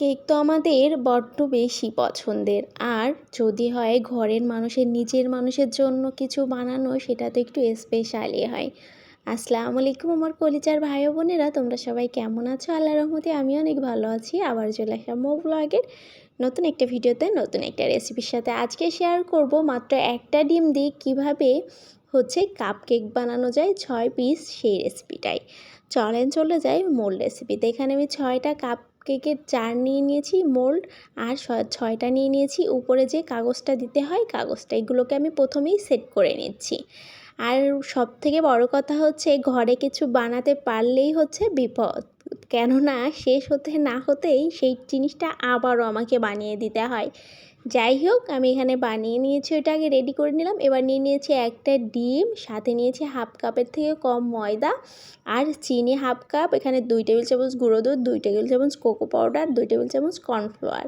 Cake তো আমাদের বড্ড বেশি পছন্দের। আর যদি হয় ঘরের মানুষের, নিজের মানুষের জন্য কিছু বানানো, সেটা তো একটু স্পেশালই হয়। আসসালামু আলাইকুম আমার কলিজার ভাই বোনেরা, তোমরা সবাই কেমন আছো? আল্লাহ রহমতে আমি অনেক ভালো আছি। আবার চলে আসলাম মো ব্লগের নতুন একটা ভিডিওতে, নতুন একটা রেসিপির সাথে। আজকে শেয়ার করব মাত্র একটা ডিম দিয়ে কীভাবে হচ্ছে কাপ কেক বানানো যায় ছয় পিস সেই রেসিপিটাই চলেন চলে যাই মূল রেসিপিতে এখানে আমি ছয়টা কাপ কেকের চার নিয়ে নিয়েছি মোল্ড আর ছয়টা নিয়ে নিয়েছি। উপরে যে কাগজটা দিতে হয় কাগজটা, এগুলোকে আমি প্রথমেই সেট করে নিচ্ছি। আর সব থেকে বড় কথা হচ্ছে ঘরে কিছু বানাতে পারলেই হচ্ছে বিপদ। কেননা শেষ হতে না হতেই সেই জিনিসটা আবারও আমাকে বানিয়ে দিতে হয়। যাই হোক, আমি এখানে বানিয়ে নিয়েছি ওটাকে রেডি করে নিলাম। এবার নিয়ে নিয়েছি একটা ডিম, সাথে নিয়েছি হাফ কাপের থেকে কম ময়দা আর চিনি হাফ কাপ। এখানে দুই টেবিল চামচ গুঁড়ো দুধ, দুই টেবিল চামচ কোকো পাউডার, দুই টেবিল চামচ কর্নফ্লাওয়ার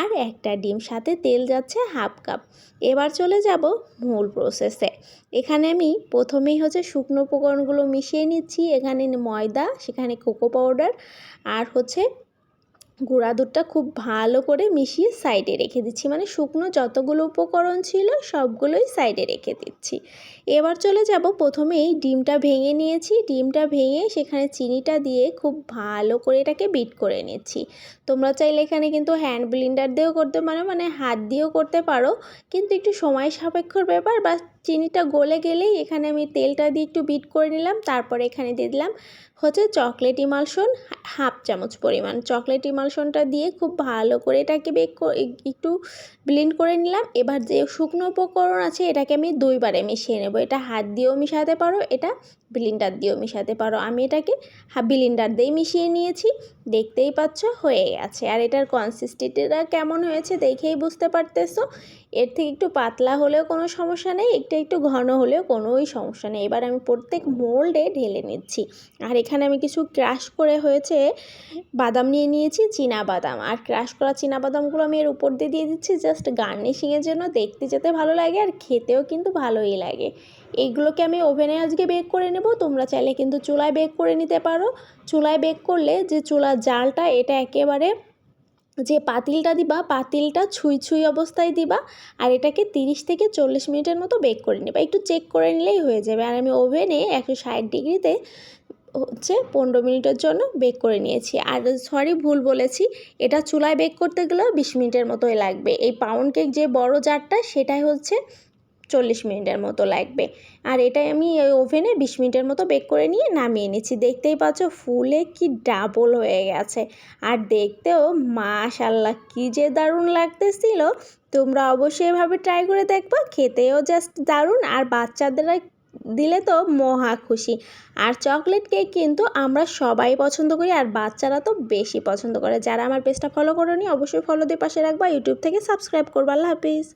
আর একটা ডিম, সাথে তেল যাচ্ছে হাফ কাপ। এবার চলে যাব মূল প্রসেসে এখানে আমি প্রথমেই হচ্ছে শুকনো উপকরণগুলো মিশিয়ে নিচ্ছি। এখানে ময়দা, সেখানে কোকো পাউডার আর হচ্ছে গুঁড়া দুধটা খুব ভালো করে মিশিয়ে সাইডে রেখে দিচ্ছি। মানে শুকনো যতগুলো উপকরণ ছিল সবগুলোই সাইডে রেখে দিচ্ছি। এবার চলে যাব। প্রথমেই ডিমটা ভেঙে নিয়েছি। ডিমটা ভেঙে সেখানে চিনিটা দিয়ে খুব ভালো করে এটাকে বিট করে নিচ্ছি। তোমরা চাইলে এখানে কিন্তু হ্যান্ড ব্লিন্ডার দিয়েও করতে পারো মানে হাত দিয়েও করতে পারো। কিন্তু একটু সময় সাপেক্ষর ব্যাপার বা চিনিটা গলে গেলেই এখানে আমি তেলটা দিয়ে একটু বিট করে নিলাম, তারপরে এখানে দিয়ে দিলাম হচ্ছে চকলেট ইমালশন হাফ চামচ পরিমাণ। চকলেট ইমালশনটা দিয়ে খুব ভালো করে এটাকে বেক একটু ব্লেন্ড করে নিলাম। এবার যে শুকনো উপকরণ আছে এটাকে আমি দুইবারে মিশিয়ে নেব। এটা হাত দিয়েও মিশাতে পারো, এটা ব্লিন্ডার দিয়েও মিশাতে পারো। আমি এটাকে ব্লিন্ডার দিয়েই মিশিয়ে নিয়েছি, দেখতেই পাচ্ছ হয়ে গেছে। আর এটার কনসিস্টেন্টিটা কেমন হয়েছে দেখেই বুঝতে পারতেছো। এর থেকে একটু পাতলা হলেও কোনো সমস্যা নেই, একটু একটু ঘন হলেও কোনোই সমস্যা নেই। এবার আমি প্রত্যেক মোল্ডে ঢেলে নিচ্ছি। আর এখানে আমি কিছু ক্রাশ করে হয়েছে বাদাম নিয়ে নিয়েছি, চীনা বাদাম। আর ক্রাশ করা চীনা বাদামগুলো আমি এর উপর দিয়ে দিয়ে দিচ্ছি জাস্ট গার্নিশিংয়ের জন্য। দেখতে যেতে ভালো লাগে আর খেতেও কিন্তু ভালোই লাগে। এইগুলোকে আমি ওভেনে আজকে বেক করে নেব। তোমরা চাইলে কিন্তু চুলায় বেক করে নিতে পারো। চুলায় বেক করলে যে চুলার জালটা, এটা একেবারে যে পাতিলটা দিবা, পাতিলটা ছুঁই ছুঁই অবস্থায় দিবা আর এটাকে তিরিশ থেকে চল্লিশ মিনিটের মতো বেক করে নেবা। একটু চেক করে নিলেই হয়ে যাবে। আর আমি ওভেনে একশো ষাট ডিগ্রিতে হচ্ছে পনেরো মিনিটের জন্য বেক করে নিয়েছি। আর সরি, ভুল বলেছি, এটা চুলায় বেক করতে গেলেও বিশ মিনিটের মতোই লাগবে। এই পাউন্ড কেক যে বড় জারটা, সেটাই হচ্ছে চল্লিশ মিনিটের মতো লাগবে। আর এটাই আমি ওভেনে বিশ মিনিটের মতো বেক করে নিয়ে নামিয়ে নিচ্ছি। দেখতেই পাচ্ছ ফুলে কি ডাবল হয়ে গেছে। আর দেখতেও মাশাল্লাহ কী যে দারুণ লাগতেছিল। তোমরা অবশ্যই এভাবে ট্রাই করে দেখবা, খেতেও জাস্ট দারুণ আর বাচ্চাদের দিলে তো মহা খুশি। আর চকলেট কেক কিন্তু আমরা সবাই পছন্দ করি আর বাচ্চারা তো বেশি পছন্দ করে। যারা আমার পেজটা ফলো করো নি অবশ্যই ফলো দিয়ে পাশে রাখবা। ইউটিউব থেকে সাবস্ক্রাইব করবা। আল্লাহ হাফিজ।